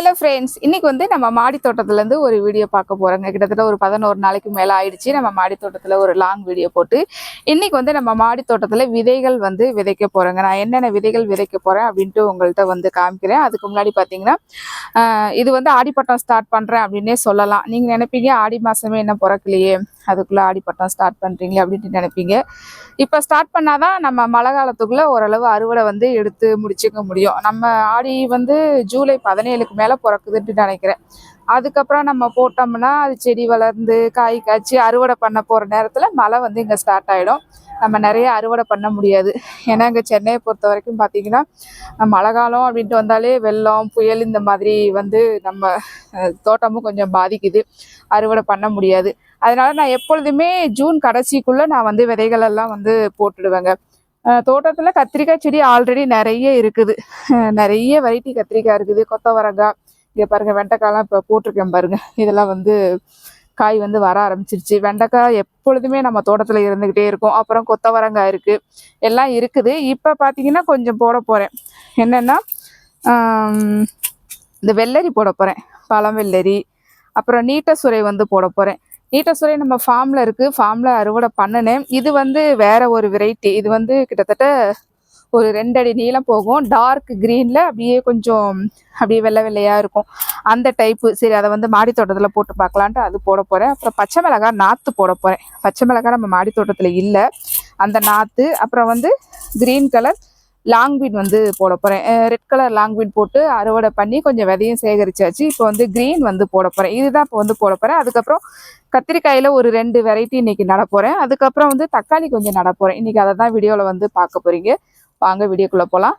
Hello friends இன்னைக்கு வந்து நம்ம மாடி தோட்டத்துலேருந்து ஒரு வீடியோ பார்க்க போகிறோங்க கிட்டத்தட்ட ஒரு பதினோரு நாளைக்கு மேலே ஆயிடுச்சு. நம்ம மாடி தோட்டத்தில் ஒரு லாங் வீடியோ போட்டு இன்றைக்கி வந்து நம்ம மாடி தோட்டத்தில் விதைகள் வந்து விதைக்க போகிறோங்க நான் என்னென்ன விதைகள் விதைக்க போகிறேன் அப்படின்ட்டு உங்கள்கிட்ட வந்து காமிக்கிறேன். அதுக்கு முன்னாடி பார்த்தீங்கன்னா இது வந்து ஆடிப்பட்டம் ஸ்டார்ட் பண்ணுறேன் அப்படின்னே சொல்லலாம். நீங்கள் நினைப்பீங்க ஆடி மாதமே என்ன பிறக்கலையே. அதுக்குள்ளே ஆடிப்பட்டம் ஸ்டார்ட் பண்ணுறீங்களே அப்படின்ட்டு நினைப்பீங்க. இப்போ ஸ்டார்ட் பண்ணால் தான் நம்ம மழை காலத்துக்குள்ளே ஓரளவு அறுவடை வந்து எடுத்து முடிச்சுக்க முடியும். நம்ம ஆடி வந்து ஜூலை பதினேழுக்கு மேலே பிறக்குதுன்ட்டு நினைக்கிறேன். அதுக்கப்புறம் நம்ம போட்டோம்னா அது செடி வளர்ந்து காய் காய்ச்சி அறுவடை பண்ண போகிற நேரத்தில் மழை வந்து இங்கே ஸ்டார்ட் ஆகிடும் நம்ம நிறைய அறுவடை பண்ண முடியாது. ஏன்னா இங்கே சென்னையை பொறுத்த வரைக்கும் பார்த்தீங்கன்னா மழை காலம் அப்படின்ட்டு வந்தாலே வெள்ளம் புயல் இந்த மாதிரி வந்து நம்ம தோட்டமும் கொஞ்சம் பாதிக்குது. அறுவடை பண்ண முடியாது. அதனால நான் எப்பொழுதுமே ஜூன் கடைசிக்குள்ள நான் வந்து விதைகள் எல்லாம் வந்து போட்டுடுவேங்க. தோட்டத்தில் தோட்டத்துல கத்திரிக்காய் செடி ஆல்ரெடி நிறைய இருக்குது. நிறைய வெரைட்டி கத்திரிக்காய் இருக்குது. கொத்தவரங்காய் இங்க பாருங்க வெண்டைக்காய்லாம் இப்போ போட்டிருக்கேன் பாருங்க. இதெல்லாம் வந்து காய் வந்து வர ஆரம்பிச்சிருச்சு. வெண்டைக்காய் எப்பொழுதுமே நம்ம தோட்டத்துல இருந்துகிட்டே இருக்கும். அப்புறம் கொத்தவரங்காய் இருக்கு. எல்லாம் இருக்குது. இப்போ பார்த்தீங்கன்னா கொஞ்சம் போட போறேன். என்னன்னா இந்த வெள்ளரி போட போறேன். பழம் வெள்ளரி அப்புறம் நீட்ட சுரை வந்து போட போறேன். நீட்ட நம்ம ஃபார்மில் இருக்குது ஃபார்மில் அறுவடை பண்ணினேன். இது வந்து வேற ஒரு வெரைட்டி இது வந்து கிட்டத்தட்ட ஒரு ரெண்டடி நீளம் போகும். டார்க் க்ரீனில் அப்படியே கொஞ்சம் அப்படியே வெள்ளை வெள்ளையாக இருக்கும். அந்த டைப்பு சரி அதை வந்து மாடி தோட்டத்தில் போட்டு பார்க்கலான்ட்டு அது போட போகிறேன் அப்புறம் பச்சை மிளகாய் நாற்று போட போகிறேன் பச்சை மிளகாய் நம்ம மாடி தோட்டத்தில் இல்லை. அந்த நாற்று அப்புறம் வந்து க்ரீன் கலர் லாங் பீன் வந்து போட போகிறேன் ரெட் கலர் லாங் பீன் போட்டு அறுவடை பண்ணி கொஞ்சம் விதையும் சேகரிச்சாச்சு. இப்போ வந்து க்ரீன் வந்து போட போகிறேன் இதுதான் இப்போ வந்து போட போகிறேன் அதுக்கப்புறம் கத்திரிக்காயில் ஒரு ரெண்டு வெரைட்டி இன்றைக்கி நட போகிறேன் அதுக்கப்புறம் வந்து தக்காளி கொஞ்சம் நட போகிறேன் அதை தான் வீடியோவில் வந்து பார்க்க போகிறீங்க வாங்க வீடியோக்குள்ளே போகலாம்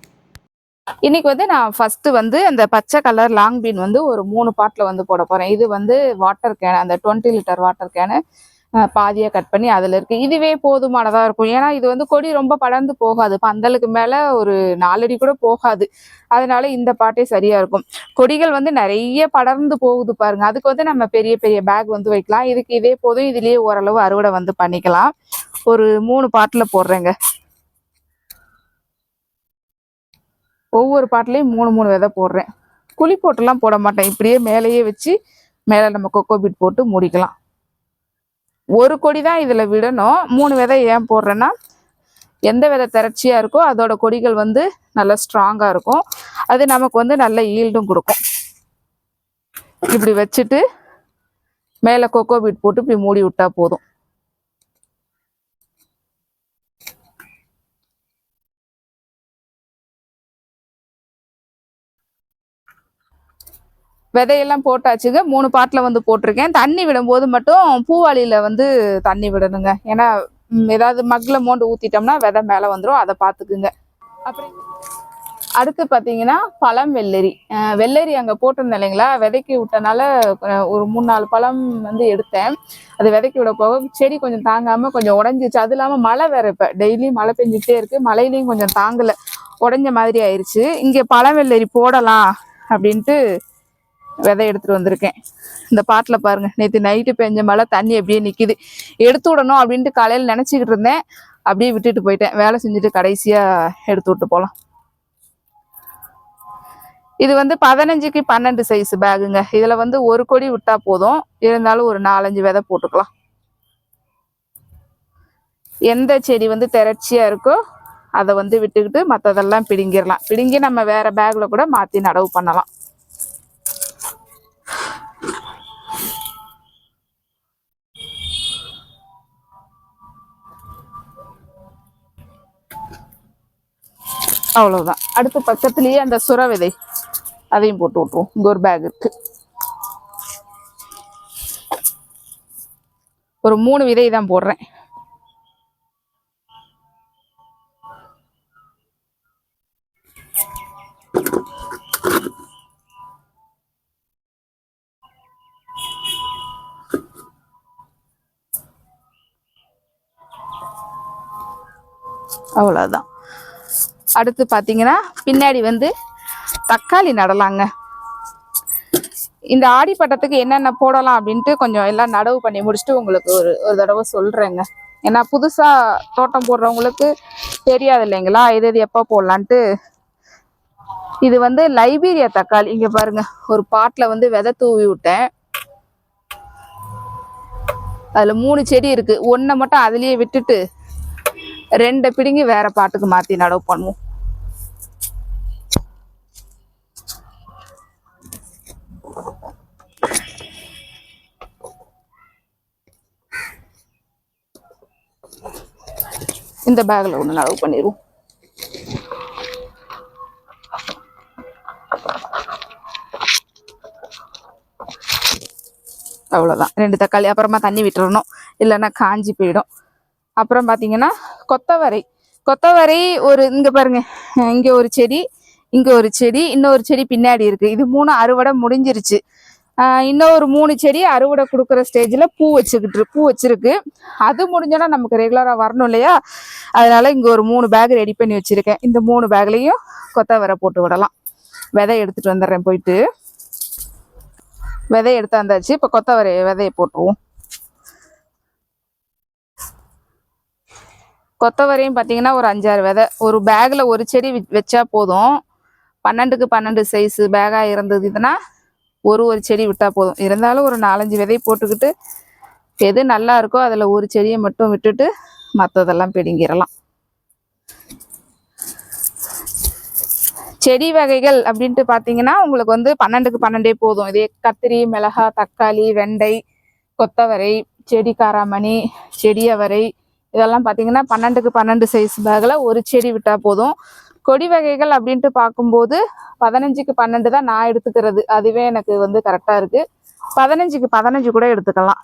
இன்னைக்கு வந்து நான் ஃபர்ஸ்ட் வந்து அந்த பச்சை கலர் லாங் பீன் வந்து ஒரு மூணு பாட்டில் வந்து போட போறேன். இது வந்து வாட்டர் கேன் அந்த டுவெண்ட்டி லிட்டர் வாட்டர் கேனு பாதியாக கட் பண்ணி அதில் இருக்கு. இதுவே போதுமானதாக இருக்கும். ஏன்னா இது வந்து கொடி ரொம்ப படர்ந்து போகாது. பந்தலுக்கு மேலே ஒரு நாலடி கூட போகாது. அதனால இந்த பாட்டே சரியா இருக்கும். கொடிகள் வந்து நிறைய படர்ந்து போகுது பாருங்க. அதுக்கு வந்து நம்ம பெரிய பெரிய பேக் வந்து வைக்கலாம். இதுக்கு இதே போதும். இதுலேயே ஓரளவு அறுவடை வந்து பண்ணிக்கலாம். ஒரு மூணு பாட்டில் போடுறேங்க. ஒவ்வொரு பாட்டிலையும் மூணு மூணு விதை போடுறேன். குழி போட்டுலாம் போட மாட்டேன். இப்படியே மேலேயே வச்சு மேலே நம்ம கொக்கோ பீட் போட்டு மூடிக்கலாம். ஒரு கொடி தான் இதில் விடணும். மூணு விதை ஏன் போடுறேன்னா எந்த விதை திரட்சியாக இருக்கோ அதோட கொடிகள் வந்து நல்லா ஸ்ட்ராங்காக இருக்கும். அது நமக்கு வந்து நல்ல ஈல்டும் கொடுக்கும். இப்படி வச்சுட்டு மேலே கொக்கோ பீட் போட்டு இப்படி மூடி விட்டா போதும். விதையெல்லாம் போட்டாச்சுங்க. மூணு பாட்டில் வந்து போட்டிருக்கேன். தண்ணி விடும்போது மட்டும் பூவாளியில் வந்து தண்ணி விடணுங்க. ஏன்னா ஏதாவது மக்கில் மோண்டு ஊற்றிட்டோம்னா விதை மேலே வந்துடும் அதை பார்த்துக்குங்க. அப்புறம் அடுத்து பார்த்தீங்கன்னா பழம் வெள்ளரி. வெள்ளரி அங்கே போட்டிருந்தேன் இல்லைங்களா? விதைக்கி விட்டனால ஒரு மூணு நாலு பழம் வந்து எடுத்தேன். அது விதைக்கி விட போக செடி கொஞ்சம் தாங்காமல் கொஞ்சம் உடஞ்சிச்சு. அது இல்லாமல் மழை வேற இப்போ. டெய்லியும் மழை பெஞ்சிட்டே இருக்குது மழையிலையும் கொஞ்சம் தாங்கலை. உடஞ்ச மாதிரி ஆயிடுச்சு இங்கே பழம் வெள்ளரி போடலாம் அப்படின்ட்டு விதை எடுத்துட்டு வந்திருக்கேன். இந்த பாட்டில் பாருங்க நேற்று நைட்டு பெஞ்ச மழை தண்ணி அப்படியே நிற்கிது எடுத்து விடணும் அப்படின்ட்டு காலையில் நினச்சிக்கிட்டு இருந்தேன். அப்படியே விட்டுட்டு போயிட்டேன். வேலை செஞ்சுட்டு கடைசியாக எடுத்து விட்டு போகலாம் இது வந்து பதினஞ்சுக்கு பன்னெண்டு சைஸ் பேகுங்க இதில் வந்து ஒரு கொடி விட்டா போதும். இருந்தாலும் ஒரு நாலஞ்சு விதை போட்டுக்கலாம். எந்த செடி வந்து திரட்சியாக இருக்கோ அதை வந்து விட்டுக்கிட்டு மற்றதெல்லாம் பிடுங்கிடலாம். பிடுங்கி நம்ம வேறு பேக்கில் கூட மாற்றி நடவு பண்ணலாம். அவ்வளவுதான். அடுத்து பக்கத்துலயே அந்த சுர விதை அதையும் போட்டு விட்ருவோம் இங்கே ஒரு பேக் இருக்கு. ஒரு மூணு விதை தான் போடுறேன். அவ்வளோதான் அடுத்து பார்த்தீங்கன்னா பின்னாடி வந்து தக்காளி நடலாங்க. இந்த ஆடி பட்டத்துக்கு என்னென்ன போடலாம் அப்படின்ட்டு கொஞ்சம் எல்லாம் நடவு பண்ணி முடிச்சுட்டு உங்களுக்கு ஒரு ஒரு தடவை சொல்கிறேங்க ஏன்னா புதுசாக தோட்டம் போடுறவங்களுக்கு தெரியாது இல்லைங்களா? இது இது எப்போ போடலான்ட்டு. இது வந்து லைபீரியா தக்காளி. இங்கே பாருங்க ஒரு பாட்டில் வந்து விதை தூவி விட்டேன். அதில் மூணு செடி இருக்குது ஒன்றை மட்டும் அதுலேயே விட்டுட்டு ரெண்டை பிடுங்கி வேற பாட்டுக்கு மாற்றி நடவு பண்ணுவோம். இந்த பேக்ல ஒன்று நடவு பண்ணிடுவோம் அவ்வளோதான் ரெண்டு தக்காளி அப்புறமா தண்ணி விட்டுறணும். இல்லைன்னா காஞ்சி போயிடும். அப்புறம் பார்த்தீங்கன்னா கொத்தவரை. கொத்தவரை ஒரு இங்கே பாருங்க இங்கே ஒரு செடி இங்கே ஒரு செடி இன்னொரு செடி பின்னாடி இருக்கு. இது மூணு அறுவடை முடிஞ்சிருச்சு. இன்னும் இன்னொரு மூணு செடி அறுவடை கொடுக்குற ஸ்டேஜில் பூ வச்சுக்கிட்டு பூ வச்சுருக்கு. அது முடிஞ்சோன்னா நமக்கு ரெகுலராக வரணும் இல்லையா? அதனால் இங்கே ஒரு மூணு பேக் ரெடி பண்ணி வச்சுருக்கேன். இந்த மூணு பேக்லேயும் கொத்தவரை போட்டு விடலாம். விதை எடுத்துகிட்டு வந்துடுறேன் போயிட்டு. விதை எடுத்து வந்தாச்சு இப்போ கொத்தவரை விதையை போட்டுருவோம். கொத்தவரையும் பார்த்தீங்கன்னா ஒரு அஞ்சாறு விதை. ஒரு பேக்கில் ஒரு செடி வச்சா போதும். பன்னெண்டுக்கு பன்னெண்டு சைஸு பேக்காக இருந்ததுன்னா ஒரு ஒரு செடி விட்டால் போதும். இருந்தாலும் ஒரு நாலஞ்சு விதை போட்டுக்கிட்டு எது நல்லா இருக்கோ அதில் ஒரு செடியை மட்டும் விட்டுட்டு மற்றதெல்லாம் பிடுங்கிடலாம் செடி வகைகள் அப்படின்ட்டு பார்த்தீங்கன்னா உங்களுக்கு வந்து பன்னெண்டுக்கு பன்னெண்டே போதும். இதே கத்திரி மிளகா தக்காளி வெண்டை கொத்தவரை செடி காராமணி செடி அவரை இதெல்லாம் பார்த்தீங்கன்னா பன்னெண்டுக்கு பன்னெண்டு சைஸ் பேக்கில் ஒரு செடி விட்டால் போதும். கொடி வகைகள் அப்படின்ட்டு பார்க்கும்போது பதினஞ்சுக்கு பன்னெண்டு தான் நான் எடுத்துக்கிறது. அதுவே எனக்கு வந்து கரெக்டாக இருக்குது பதினஞ்சுக்கு பதினஞ்சு கூட எடுத்துக்கலாம்.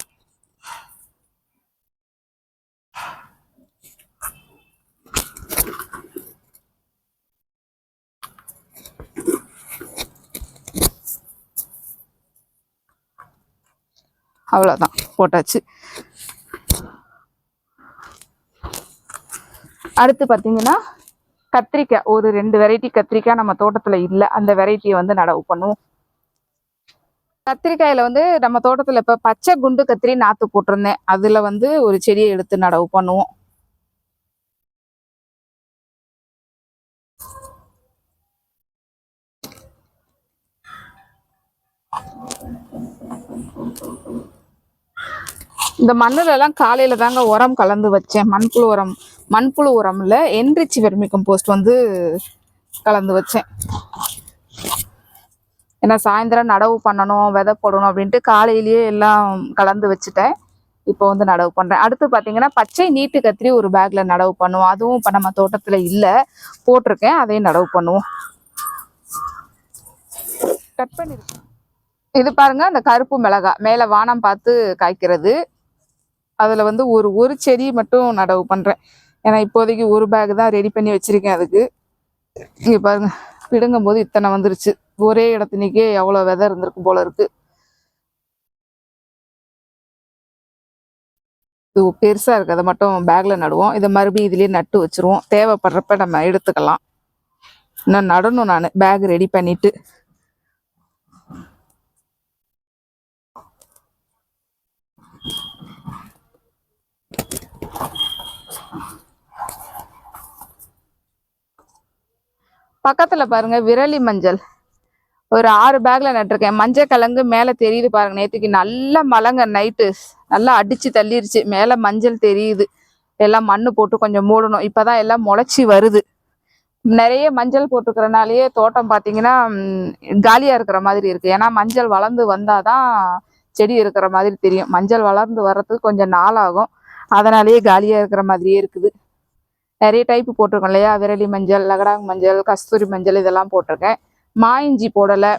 அவ்வளோதான் போட்டாச்சு. அடுத்து பார்த்தீங்கன்னா கத்திரிக்காய். ஒரு ரெண்டு வெரைட்டி கத்திரிக்காய் நம்ம தோட்டத்தில் இல்லை. அந்த வெரைட்டியை வந்து நடவு பண்ணுவோம். கத்திரிக்காயில வந்து நம்ம தோட்டத்தில் இப்போ பச்சை குண்டு கத்திரி நாற்று போட்டிருந்தேன். அதில் வந்து ஒரு செடியை எடுத்து நடவு பண்ணுவோம். இந்த மண்ணுல எல்லாம் தாங்க உரம் கலந்து வச்சேன். மண்புழு உரம் மண்புழு உரம்ல என்ரிச்சி வெர்மி கம்போஸ்ட் வந்து கலந்து வச்சேன். ஏன்னா சாயந்தரம் நடவு பண்ணணும் விதை போடணும் அப்படின்ட்டு காலையிலேயே எல்லாம் கலந்து வச்சுட்டேன். இப்போ வந்து நடவு பண்ணுறேன் அடுத்து பார்த்தீங்கன்னா பச்சை நீட்டு கத்திரி ஒரு பேக்கில் நடவு பண்ணுவோம். அதுவும் இப்போ நம்ம தோட்டத்தில் இல்லை. போட்டிருக்கேன். அதையும் நடவு பண்ணுவோம். கட் பண்ணிருக்கேன் இது பாருங்க அந்த கருப்பு மிளகாய் மேலே வானம் பார்த்து காய்க்கிறது. அதில் வந்து ஒரு ஒரு செடி மட்டும் நடவு பண்ணுறேன் ஏன்னா இப்போதைக்கு ஒரு பேக் தான் ரெடி பண்ணி வச்சுருக்கேன் அதுக்கு. இங்கே பாருங்க பிடுங்கும் போது இத்தனை வந்துருச்சு. ஒரே இடத்துனிக்கே எவ்வளோ விதை இருந்திருக்கு போல இருக்கு. இது பெருசாக இருக்குது அதை மட்டும் பேக்கில் நடுவோம். இதை மறுபடியும் இதுலேயே நட்டு வச்சுருவோம். தேவைப்படுறப்ப நம்ம எடுத்துக்கலாம். இன்னும் நடணும் நான். பேக் ரெடி பண்ணிட்டு. பக்கத்தில் பாருங்கள் விரலி மஞ்சள். ஒரு ஆறு பேக்கில் நட்டிருக்கேன். மஞ்சள் கிழங்கு மேலே தெரியுது பாருங்கள் நேற்றுக்கு நல்லா மலங்க நைட்டு நல்லா அடித்து தள்ளிருச்சு. மேலே மஞ்சள் தெரியுது. எல்லாம் மண் போட்டு கொஞ்சம் மூடணும். இப்போ தான் எல்லாம் முளைச்சி வருது. நிறைய மஞ்சள் போட்டுக்கிறனாலேயே தோட்டம் பார்த்தீங்கன்னா காலியாக இருக்கிற மாதிரி இருக்குது ஏன்னா மஞ்சள் வளர்ந்து வந்தால் தான் செடி இருக்கிற மாதிரி தெரியும். மஞ்சள் வளர்ந்து வர்றதுக்கு கொஞ்சம் நாள் ஆகும் அதனாலேயே காலியாக இருக்கிற மாதிரியே இருக்குது. நிறைய டைப் போட்டிருக்கோம் இல்லையா? விரலி மஞ்சள் லகடாங் மஞ்சள் கஸ்தூரி மஞ்சள் இதெல்லாம் போட்டிருக்கேன். மாயிஞ்சி போடலை.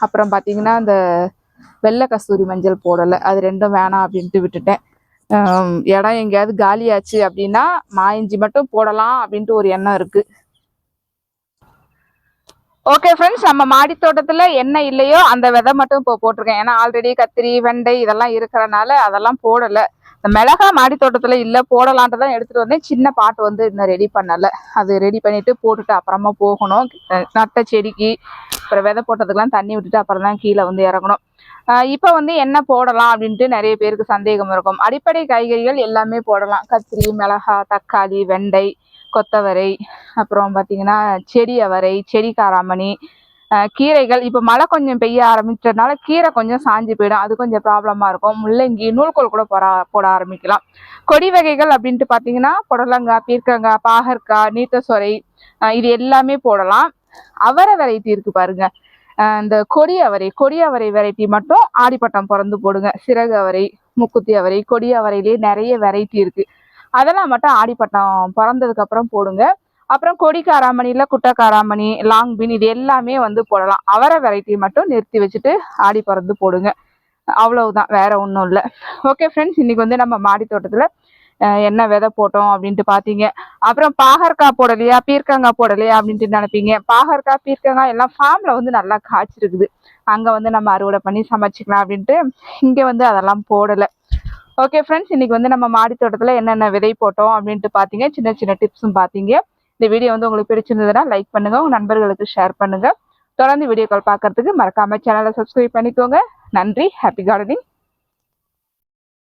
அப்புறம் பார்த்தீங்கன்னா அந்த வெள்ளை கஸ்தூரி மஞ்சள் போடலை. அது ரெண்டும் வேணாம் அப்படின்ட்டு விட்டுட்டேன். இடம் எங்கேயாவது காலியாச்சு அப்படின்னா மாயிஞ்சி மட்டும் போடலாம் அப்படின்ட்டு ஒரு எண்ணம் இருக்குது ஓகே ஃப்ரெண்ட்ஸ் நம்ம மாடி தோட்டத்தில் என்ன இல்லையோ அந்த விதை மட்டும் இப்போ போட்டிருக்கேன். ஏன்னா ஆல்ரெடி கத்திரி வெண்டை இதெல்லாம் இருக்கிறனால அதெல்லாம் போடலை. இந்த மிளகா மாடி தோட்டத்தில் இல்லை போடலான்ட்டு தான் எடுத்துகிட்டு வந்தேன். சின்ன பாட்டு வந்து இன்னும் ரெடி பண்ணலை. அது ரெடி பண்ணிவிட்டு போட்டுட்டு அப்புறமா போகணும். நட்ட செடிக்கு அப்புறம் விதை போட்டதுக்கெல்லாம் தண்ணி விட்டுட்டு அப்புறம் தான் கீழே வந்து இறங்கணும். இப்போ வந்து என்ன போடலாம் அப்படின்ட்டு நிறைய பேருக்கு சந்தேகம் இருக்கும். அடிப்படை காய்கறிகள் எல்லாமே போடலாம். கத்திரி மிளகா தக்காளி வெண்டை கொத்தவரை அப்புறம் பார்த்தீங்கன்னா செடி அவரை செடி காராமணி கீரைகள். இப்போ மழை கொஞ்சம் பெய்ய ஆரம்பிச்சதுனால கீரை கொஞ்சம் சாஞ்சு போயிடும். அது கொஞ்சம் ப்ராப்ளமாக இருக்கும். முள்ளங்கி நூல்கோல் கூட போட போட ஆரம்பிக்கலாம். கொடி வகைகள் அப்படின்ட்டு பார்த்தீங்கன்னா புடலங்காய் பீர்க்கங்காய் பாகற்காய் நீத்தசொரை ஆஹ் இது எல்லாமே போடலாம். அவரை வெரைட்டி இருக்கு பாருங்க. இந்த கொடி அவரை கொடி அவரை வெரைட்டி மட்டும் ஆடிப்பட்டம் பிறந்து போடுங்க. சிறகு அவரை முக்குத்தி அவரை கொடி அவரையிலேயே நிறைய வெரைட்டி இருக்கு. அதெல்லாம் மட்டும் ஆடிப்பட்டம் பிறந்ததுக்கு அப்புறம் போடுங்க. அப்புறம் கொடி காராமணியில குட்டை காராமணி லாங் பீன் இது எல்லாமே வந்து போடலாம். அவரை வெரைட்டி மட்டும் நிறுத்தி வச்சுட்டு ஆடி பிறந்து போடுங்க. அவ்வளவுதான் வேற ஒன்றும் இல்லை. ஓகே ஃப்ரெண்ட்ஸ் இன்னைக்கு வந்து நம்ம மாடி தோட்டத்தில் என்ன விதை போட்டோம் அப்படின்ட்டு பார்த்தீங்க அப்புறம் பாகற்காய் போடலையா பீர்க்கங்காய் போடலையா அப்படின்ட்டு நினைப்பீங்க. பாகற்காய் பீர்க்கங்காய் எல்லாம் ஃபார்மில் வந்து நல்லா காய்ச்சிருக்குது. அங்கே வந்து நம்ம அறுவடை பண்ணி சமைச்சிக்கலாம் அப்படின்ட்டு இங்கே வந்து அதெல்லாம் போடலை. ஓகே ஃப்ரெண்ட்ஸ் இன்னைக்கு வந்து நம்ம மாடி தோட்டத்தில் என்னென்ன விதை போட்டோம் அப்படின்ட்டு பார்த்தீங்க சின்ன சின்ன டிப்ஸும் பார்த்தீங்க இந்த வீடியோ வந்து உங்களுக்கு பிடிச்சிருந்ததுன்னா லைக் பண்ணுங்க உங்கள் நண்பர்களுக்கு ஷேர் பண்ணுங்கள் தொடர்ந்து வீடியோக்கள் பார்க்கறதுக்கு மறக்காமல் சேனலை சப்ஸ்கிரைப் பண்ணிக்கோங்க. நன்றி ஹாப்பி கார்டனிங்